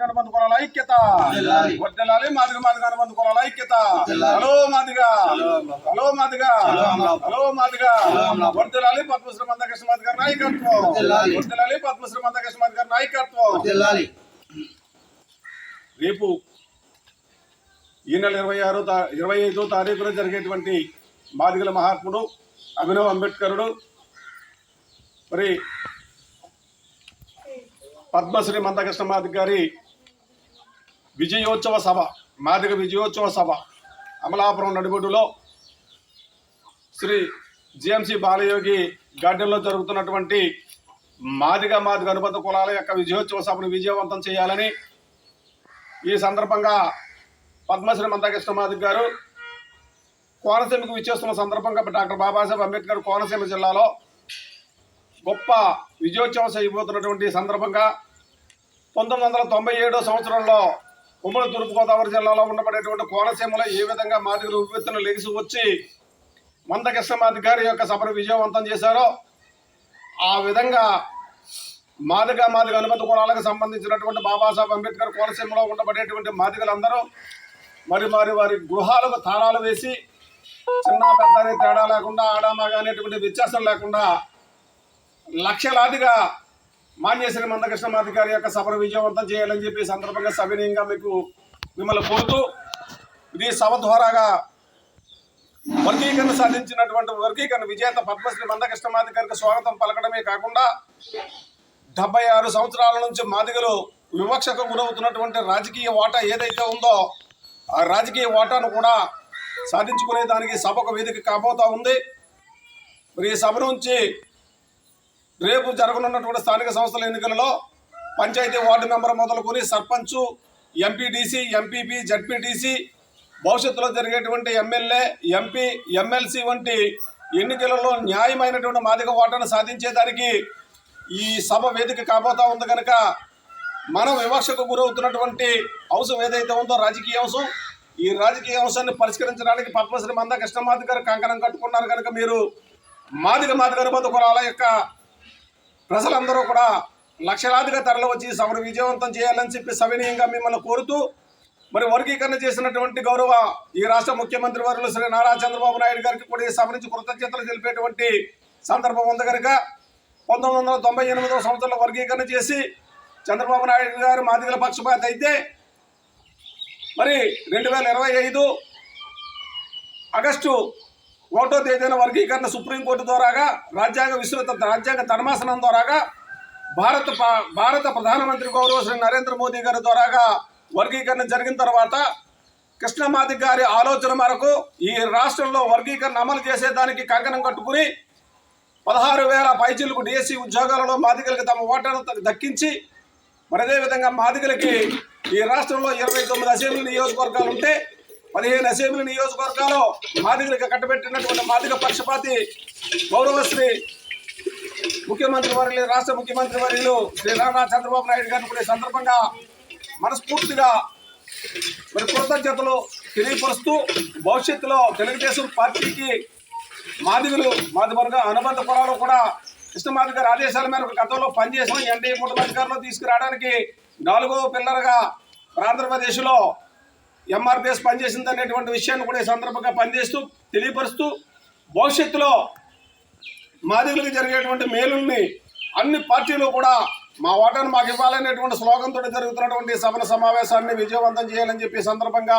కులాల ఐక్యత. వర్ధిల్లాలి మాదిగ మాదిగ అనుబంధ కులాల ఐక్యత. Hello Madiga. Hello Madiga. Hello Madiga. Padmashri Mandakrishna Madiga గారి నాయకత్వం పద్మశ్రీ మందకృష్ణ మాదిగ గారి నాయకత్వం. రేపు ఈ నెల ఇరవై ఆరో ఇరవై ఐదో తారీఖున జరిగేటువంటి మాదిగల మహాత్ముడు అభినవ్ అంబేద్కరుడు మరి పద్మశ్రీ మందకృష్ణ మాదిగ గారి విజయోత్సవ సభ మాదిగ విజయోత్సవ సభ అమలాపురం నడిబొడ్డులో శ్రీ జిఎంసి బాలయోగి గార్డెన్లో జరుగుతున్నటువంటి మాదిగ మాదిగ అనుబంధ కులాల యొక్క విజయోత్సవ సభను విజయవంతం చేయాలని ఈ సందర్భంగా పద్మశ్రీ మందకృష్ణ మాదిక్ గారు కోనసీమకు విచ్చేస్తున్న సందర్భంగా డాక్టర్ బాబాసాహెబ్ అంబేద్కర్ కోనసీమ జిల్లాలో గొప్ప విజయోత్సవం చేయబోతున్నటువంటి సందర్భంగా పంతొమ్మిది వందల తొంభై ఏడో సంవత్సరంలో ఉమ్మడి తూర్పుగోదావరి జిల్లాలో ఉండబడేటువంటి కోనసీమలో ఏ విధంగా మాదిగలు ఉవ్వెత్తున లెగిసి వచ్చి మందకృష్ణ గారి యొక్క సభను విజయవంతం చేశారో ఆ విధంగా మాదిగ మాదిగ అనుమతి కులాలకు సంబంధించినటువంటి బాబాసాహెబ్ అంబేద్కర్ కోనసీమలో ఉండబడేటువంటి మాదిగలందరూ మరి మరి వారి గృహాలకు తాళాలు వేసి చిన్న పెద్దని తేడా లేకుండా ఆడామగా అనేటువంటి వ్యత్యాసం లేకుండా లక్షలాదిగా మాన్యశ్రీ మందకృష్ణ మాది యొక్క సభను విజయవంతం చేయాలని చెప్పి సందర్భంగా సవినీయంగా మీకు మిమ్మల్ని కోరుతూ ఇది సభ ద్వారాగా వర్గీకరణ సాధించినటువంటి వర్గీకరణ విజేత పద్మశ్రీ మందకృష్ణ మాది స్వాగతం పలకడమే కాకుండా డెబ్బై ఆరు సంవత్సరాల నుంచి మాదిగలు వివక్షకు గురవుతున్నటువంటి రాజకీయ ఓటా ఏదైతే ఉందో ఆ రాజకీయ ఓటాను కూడా సాధించుకునే దానికి సభకు వేదిక కాబోతా ఉంది. మరి ఈ సభ నుంచి రేపు జరగనున్నటువంటి స్థానిక సంస్థల ఎన్నికలలో పంచాయతీ వార్డు మెంబర్ మొదలుకొని సర్పంచ్ ఎంపీడీసీ ఎంపీపీ జడ్పీటీసీ భవిష్యత్తులో జరిగేటువంటి ఎమ్మెల్యే ఎంపీ ఎమ్మెల్సీ వంటి ఎన్నికలలో న్యాయమైనటువంటి మాదిక ఓటను సాధించేదానికి ఈ సభ వేదిక కాబోతా ఉంది కనుక మనం వివక్షకు గురవుతున్నటువంటి అంశం ఏదైతే ఉందో రాజకీయ అంశం ఈ రాజకీయ అంశాన్ని పరిష్కరించడానికి పద్మశ్రీ మంద కృష్ణమాది గారు కంకణం కట్టుకున్నారు కనుక మీరు మాదిగ మాదిగ అనుబంధ కులాల యొక్క ప్రజలందరూ కూడా లక్షలాదిగా తరలి వచ్చి సభను విజయవంతం చేయాలని చెప్పి సవినీయంగా మిమ్మల్ని కోరుతూ మరి వర్గీకరణ చేసినటువంటి గౌరవ ఈ రాష్ట్ర ముఖ్యమంత్రి వర్యులు శ్రీ నారా చంద్రబాబు నాయుడు గారికి కూడా ఈ సభ నుంచి కృతజ్ఞతలు తెలిపేటువంటి సందర్భం ఉంది కనుక పంతొమ్మిది వందల తొంభై ఎనిమిదవ సంవత్సరంలో వర్గీకరణ చేసి చంద్రబాబు నాయుడు గారు మాదిగల పక్షపాత అయితే మరి రెండు వేల ఇరవై ఐదు ఆగస్టు ఒకటో తేదీన వర్గీకరణ సుప్రీంకోర్టు ద్వారాగా రాజ్యాంగ విస్తృత రాజ్యాంగ ధర్మాసనం ద్వారాగా భారత భారత ప్రధానమంత్రి గౌరవ శ్రీ నరేంద్ర మోదీ గారి ద్వారాగా వర్గీకరణ జరిగిన తర్వాత కృష్ణమాది గారి ఆలోచన మేరకు ఈ రాష్ట్రంలో వర్గీకరణ అమలు చేసేదానికి కంకణం కట్టుకుని పదహారు వేల పైచీలకు డిఎస్సి ఉద్యోగాలలో మాదిగలకు తమ ఓటర్ను దక్కించి మరి అదేవిధంగా మాదిగలకి ఈ రాష్ట్రంలో ఇరవై తొమ్మిది అసెంబ్లీ నియోజకవర్గాలు ఉంటే పదిహేను అసెంబ్లీ నియోజకవర్గాల్లో మాదిగలకు కట్టబెట్టినటువంటి మాదిగ పక్షపాతి గౌరవశ్రీ ముఖ్యమంత్రి వర్యులు రాష్ట్ర ముఖ్యమంత్రి వర్యులు శ్రీ నారా చంద్రబాబు నాయుడు గారిని కూడా సందర్భంగా మనస్ఫూర్తిగా మరి కృతజ్ఞతలు తెలియపరుస్తూ భవిష్యత్తులో తెలుగుదేశం పార్టీకి మాదిగలు మాది వర్గ అనుబంధ పొలాలు కూడా కృష్ణమాది గారి ఆదేశాల మేరకు గతంలో పనిచేసిన ఎన్డీఏ కూటమి అధికారంలో తీసుకురావడానికి నాలుగో పిల్లర్గా ఆంధ్రప్రదేశ్లో ఎంఆర్పిఎస్ పనిచేసింది అనేటువంటి విషయాన్ని కూడా ఈ సందర్భంగా పనిచేస్తూ తెలియపరుస్తూ భవిష్యత్తులో మాదిగులకు జరిగేటువంటి మేలుల్ని అన్ని పార్టీలు కూడా మా ఓటాను మాకు ఇవ్వాలనేటువంటి స్లోగన్తో జరుగుతున్నటువంటి సభల సమావేశాన్ని విజయవంతం చేయాలని చెప్పి సందర్భంగా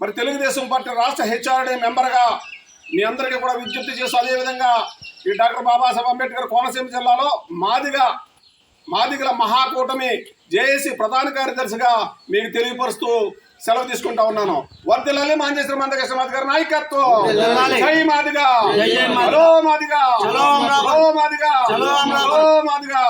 మరి తెలుగుదేశం పార్టీ రాష్ట్ర హెచ్ఆర్డీ మెంబర్గా మీ అందరికీ కూడా విజ్ఞప్తి చేస్తూ అదేవిధంగా ఈ డాక్టర్ బాబాసాహెబ్ అంబేద్కర్ కోనసీమ జిల్లాలో మాదిగ మాదిగల మహాకూటమి జేఏసీ ప్రధాన కార్యదర్శిగా మీకు తెలియపరుస్తూ సెలవు తీసుకుంటా ఉన్నాను వర్దిల్లాలి మాంజేశ్వర మందకృష్ణ మాది గారి నాయకత్వం. జై Madiga. Hello Madiga. Hello Madiga. Hello Madiga